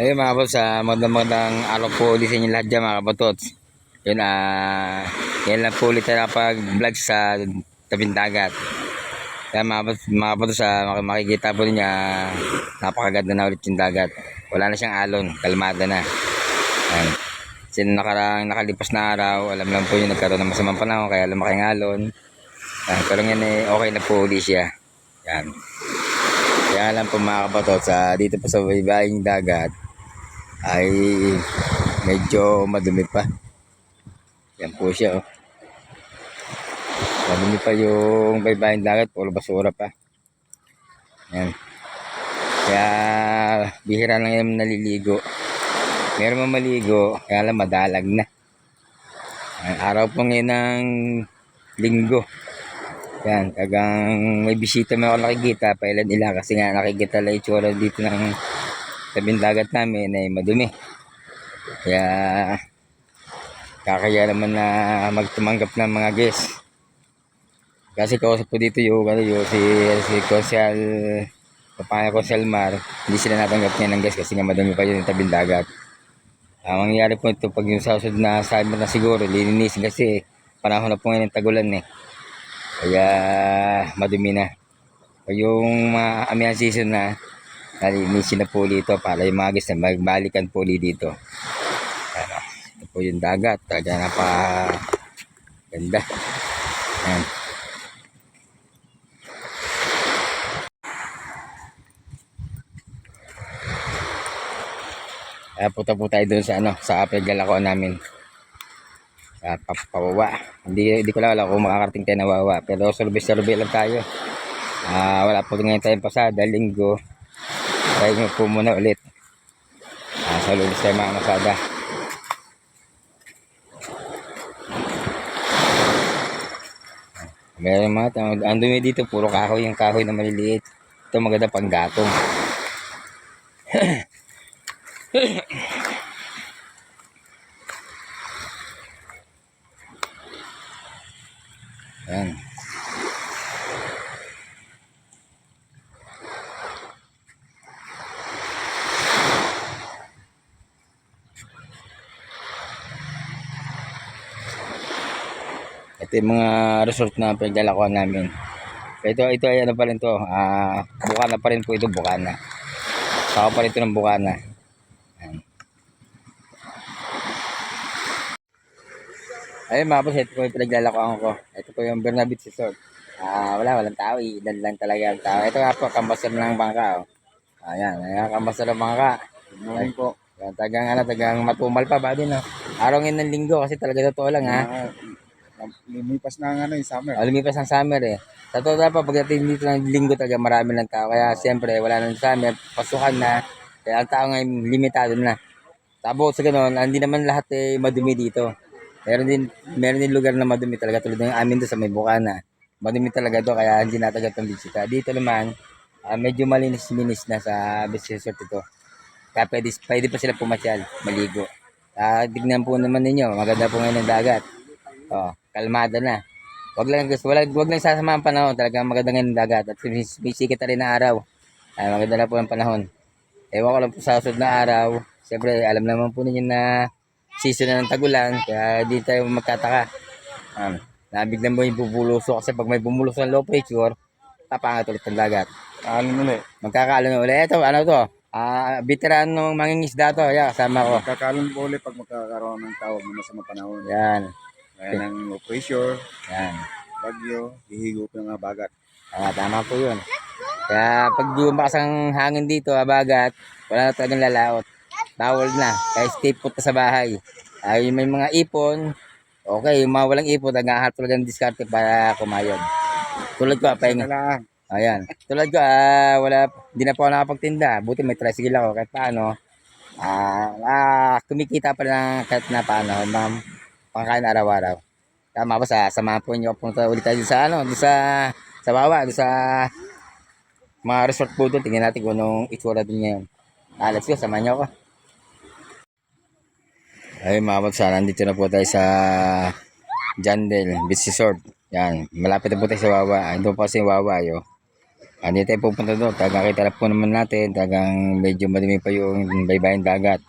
Ayun mga boss, uh, magandang magandang araw po ulit sa inyo lahat dyan mga kabatot. Yun, ah, yan lang po ulit tayo nakapag-vlog sa tabing dagat. Kaya mga boss, mga kabatot, uh, makikita po ninyo, ah, napakaganda na ulit yung dagat. Wala na siyang alon, kalmada na. Ayan. Kasi nakarang nakalipas na araw, alam lang po yung nagkaroon ng masamang panahon, kaya lumaki ang alon. Ayan, pero ngayon eh, okay na po ulit siya. Yan. Kaya lang po mga kabatot, sa dito po sa baybaying dagat, ay medyo madumi pa. Yan po siya oh. Madumi pa yung baybaying dagat, puro basura pa. Yan. Kaya bihira lang yung naliligo. Meron man maligo, kaya lang madalag na. Ang araw po ngayon ng linggo. Yan, tagang may bisita mo ako nakikita, pailan ilan kasi nga nakikita lang itsura dito ng tabing dagat namin ay madumi. Kaya kakaya naman na magtumanggap ng mga guest. Kasi kausap po dito yung, ano, yung si, si Konsel, kapangya ko Selmar, hindi sila natanggap niya ng guest kasi nga madumi pa yun yung tabing dagat. Ang mangyayari po ito pag yung sa susunod na summer na siguro, linisin kasi panahon na po ngayon ng tagulan eh. Kaya madumi na. Pag yung mga amihan season na, nalinisin na po dito para yung mga guys na magbalikan po dito. Ano, ito po yung dagat. Talaga napaka ganda. Yan. Kaya punta po tayo doon sa ano, sa apel galako namin. Sa papawawa. Hindi, hindi ko lang alam kung makakarating tayo na. Pero survey-survey lang tayo. Ah, wala po ngayon tayong pasada, linggo. Nga po muna ulit. Ah, sa lulis tayo mga masada. Meron mga tao. Ang dumi dito, puro kahoy. Yung kahoy na maliliit. Ito maganda pang gatong. Ayan. Ito yung mga resort na pagdalakuan namin. Ito, ito ay ano pa rin to. Ah, bukana pa rin po ito, bukana. Saka pa rin ito ng bukana. Ayan. Ayun mga boss, ito po yung pinaglalakuan ko. Ito po yung Bernabit Resort. Ah, wala, walang tao. Ilan lang talaga ang tao. Ito nga po, kambasar ng bangka. Oh. Ayan, ayan, kambasar ng bangka. Ayun po. Yan, tagang ano, tagang matumal pa ba din, no? Araw ngayon ng linggo kasi talaga totoo lang, ha? Ah, lumipas na ang ano yung summer. Oh, lumipas ang summer eh. Sa totoo pa, pagdating dito ng linggo talaga marami ng tao. Kaya siyempre, wala nang summer, pasukan na. Kaya ang tao ngayon, limitado na. Tapos sa ganun, hindi naman lahat eh, madumi dito. Meron din, meron din lugar na madumi talaga. Tulad ng amin doon sa may Bukana. Madumi talaga to kaya hindi natagat ang bisita. Dito naman, ah, medyo malinis-linis na sa beach resort ito. Kaya pwede, pwede pa sila pumasyal, maligo. Ah, tignan po naman ninyo, maganda po ngayon ang dagat. Oh, kalmada na. Wag lang gusto, wala, wag lang sasama ang panahon. Talagang maganda ngayon dagat. At sikat na rin na araw. Ay, maganda na po ang panahon. Ewan ko lang po sa susunod na araw. Siyempre, alam naman po ninyo na season na ng tagulan. Kaya di tayo magtataka. Um, nabiglan mo yung bubuluso. Kasi pag may bumuluso ng low pressure, tapangat ulit ang dagat. Ano nun eh. Magkakaala na ulit. Ito, ano to? Ah, veteran ng mangingisda to. Yan, kasama ko. Kakalon po ulit pag magkakaroon ng tawag na masama panahon. Yan. Kaya ng low pressure, Yan. bagyo, hihigop ng mga bagat. Ah, tama po yun. Kaya pag lumakas ang hangin dito, abagat, wala na talagang lalaot. Bawal na. Kaya stay put sa bahay. Ay, may mga ipon. Okay, yung mga walang ipon, naghahanap talaga ng diskarte para kumayod. Tulad ko, ah, pahinga. Ayan. Tulad ko, ah, wala, hindi na po ako nakapagtinda. Buti may tricycle ako kahit paano. Ah, ah, kumikita pa lang kahit na paano, ma'am. Pangkain araw-araw. Tama ba sa samahan po niyo punta ulit tayo sa ano, doon sa sa doon sa mga resort po doon. Tingnan natin kung anong itsura din ngayon. Ah, let's go, samahan niyo ako. Ay, mga kapatid, nandito na po tayo sa Jandel Beach Resort. Yan, malapit na po tayo sa Wawa. Ito po kasi Wawa, yo. Ah, hindi tayo pupunta doon. Tagang kita na po naman natin. Tagang medyo madumi pa yung baybayin dagat.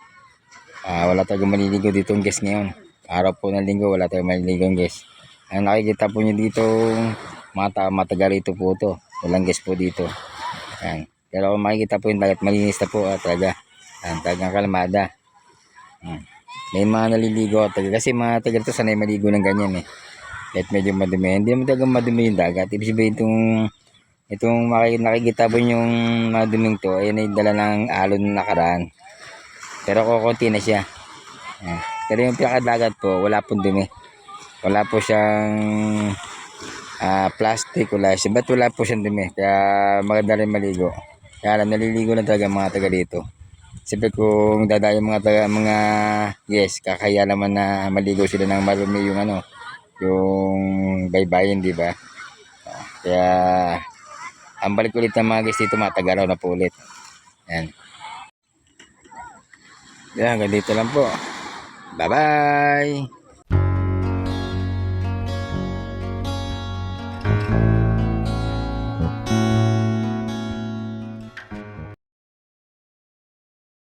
Ah, wala tayong maliligo dito guys ngayon. Araw po ng linggo, wala tayong maliligo guys. Ang nakikita po nyo dito, mata, matagalito po to. Walang guys po dito. Yan. Pero makikita po yung dagat, malinis na po at taga. Yan, tagang kalmada. Hmm. May mga naliligo at taga. Kasi mga taga rito sanay maligo ng ganyan eh. Kahit medyo madumi. Hindi naman talaga madumi yung dagat. Ibig sabihin itong itong nakikita po yung maduming to, ayun ay dala ng alon na nakaraan. Pero kukunti na siya. Yan. Pero yung pinakadagat po, wala pong dumi. Wala po siyang ah, plastic, wala siya. Ba't wala po siyang dumi? Kaya maganda rin maligo. Kaya lang, naliligo lang talaga mga taga dito. Siyempre kung dadayo mga taga, mga yes, kakaya naman na maligo sila ng marumi yung ano, yung baybayin, di ba? Kaya ang balik ulit ng mga guys dito, matagaraw na po ulit. Yan. Yan, hanggang dito lang po. Bye-bye!